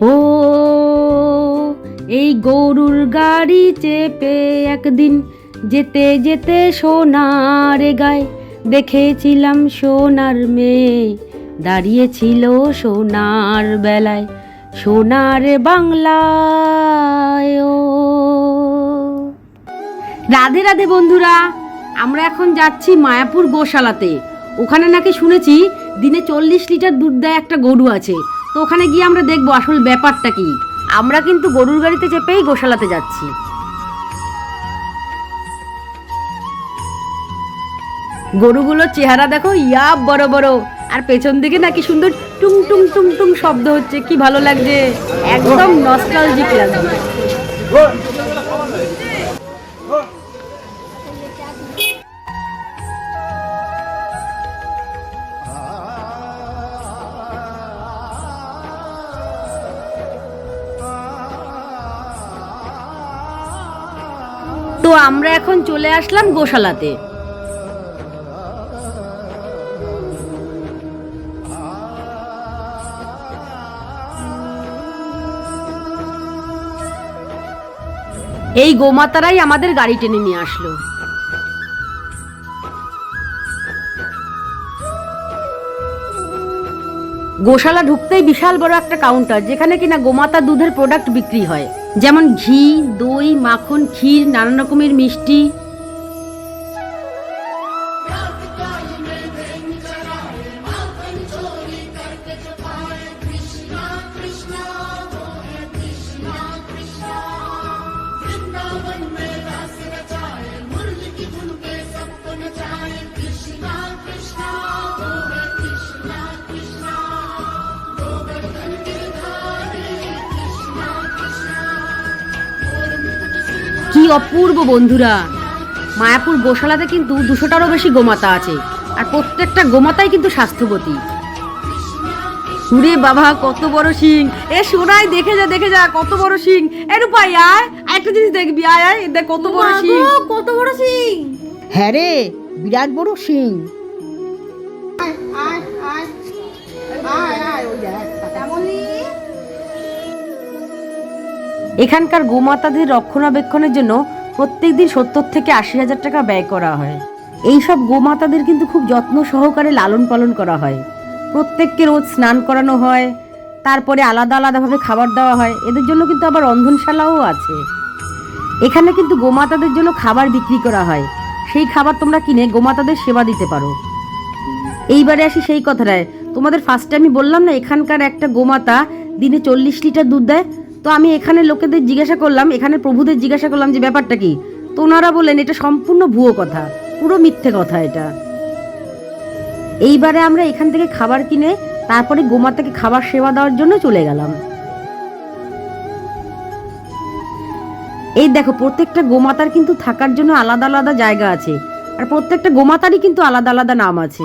ও, এই গরুর গাড়ি চেপে একদিন যেতে যেতে সোনার গায়ে দেখেছিলাম সোনার মেয়ে। দাঁড়িয়েছিল সোনার বেলায়, সোনার বাংলায়, ও। রাধে রাধে বন্ধুরা, আমরা এখন যাচ্ছি মায়াপুর গোশালাতে। ওখানে নাকি শুনেছি দিনে চল্লিশ লিটার দুধ দেয় একটা গরু আছে। তো ওখানে গিয়ে আমরা দেখব আসল ব্যাপারটা কি। আমরা কিন্তু গরুর গাড়িতে চেপেই গোশালাতে যাচ্ছি। গরুগুলোর চেহারা দেখো, ইয়া বড় বড়। আর পেছন দিকে নাকি সুন্দর টুং টুং টুং টুং শব্দ হচ্ছে, কি ভালো লাগছে। একদম নস্টালজিক লাগছে। তো আমরা এখন চলে আসলাম গোশালাতে। এই গোমাতারাই আমাদের গাড়ি টেনে নিয়ে আসলো। গোশালা ঢুকতেই বিশাল বড় একটা কাউন্টার যেখানে কিনা গোমাতা দুধের প্রোডাক্ট বিক্রি হয়। যেমন ঘি দই মাখন ক্ষীর নানান রকমের মিষ্টি। অপূর্ব বন্ধুরা। মায়াপুর গোশালাতে কিন্তু দুশোটারও বেশি গোমাতা আছে। আর প্রত্যেকটা গোমাতাই কিন্তু স্বাস্থ্যবতী। সুরে বাবা কত বড় শিং। এ সোনাই দেখে যা দেখে যা কত বড় শিং। এ রূপাই আয় একটা জিনিস দেখবি আয় আয় দেখ কত বড় শিং। কত বড় সিং হ্যাঁ রে বিরাট বড় সিং এখানকার গোমাতাদের রক্ষণাবেক্ষণের জন্য প্রত্যেক দিন সত্তর থেকে আশি হাজার টাকা ব্যয় করা হয়। এই সব গোমাতাদের কিন্তু খুব যত্ন সহকারে লালন পালন করা হয়। প্রত্যেককে রোজ স্নান করানো হয়, তারপরে আলাদা আলাদাভাবে খাবার দেওয়া হয়। এদের জন্য কিন্তু আবার রন্ধনশালাও আছে। এখানে কিন্তু গোমাতাদের জন্য খাবার বিক্রি করা হয়। সেই খাবার তোমরা কিনে গোমাতাদের সেবা দিতে পারো। এইবারে আসি সেই কথাটায়। তোমাদের ফার্স্টে আমি বললাম না, এখানকার একটা গোমাতা দিনে চল্লিশ লিটার দুধ দেয় তো আমি এখানে লোকেদের জিজ্ঞাসা করলাম, এখানে প্রভুদের জিজ্ঞাসা করলাম যে ব্যাপারটা কি? তো ওনারা বললেন, এটা সম্পূর্ণ ভুয়ো কথা, পুরো মিথ্যে কথা এটা। এইবারে আমরা এখান থেকে খাবার কিনে, তারপরে গোমাতাকে খাবার সেবা দেওয়ার জন্য চলে গেলাম। এই দেখো, প্রত্যেকটা গোমাতার কিন্তু থাকার জন্য আলাদা আলাদা জায়গা আছে, আর প্রত্যেকটা গোমাতারই কিন্তু আলাদা আলাদা নাম আছে।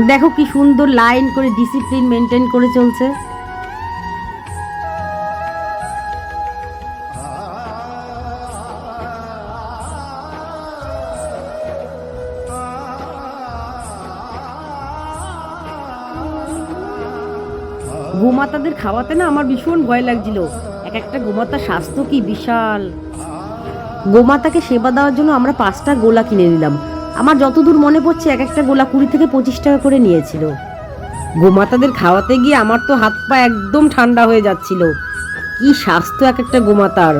দেখো কি সুন্দর লাইন করে ডিসিপ্লিন মেনটেন করে চলছে। গোমাতাদের খাওয়াতে না আমার ভীষণ ভয় লাগছিল। এক একটা গোমাতার স্বাস্থ্য কি বিশাল। গোমাতাকে সেবা দেওয়ার জন্য আমরা পাঁচটা গোলা কিনে নিলাম। আমার যতদূর মনে পড়ছে, এক একটা গোলা কুড়ি থেকে পঁচিশ টাকা করে নিয়েছিল। গোমাতাদের খাওয়াতে গিয়ে আমার তো হাত পা একদম ঠান্ডা হয়ে যাচ্ছিল। কি স্বাস্থ্য এক একটা গোমাতার।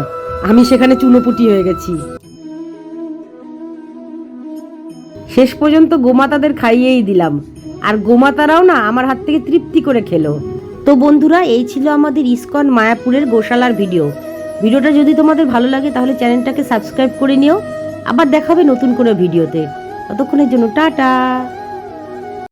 আমি সেখানে চুনোপুটি হয়ে গেছি। শেষ পর্যন্ত গোমাতাদের খাইয়েই দিলাম। আর গোমাতারাও না আমার হাত থেকে তৃপ্তি করে খেলো। তো বন্ধুরা, এই ছিল আমাদের ইসকন মায়াপুরের গোশালার ভিডিও। ভিডিওটা যদি তোমাদের ভালো লাগে, তাহলে চ্যানেলটাকে সাবস্ক্রাইব করে নিও। আবার দেখাবে নতুন কোনো ভিডিওতে। ততক্ষণের জন্য টাটা।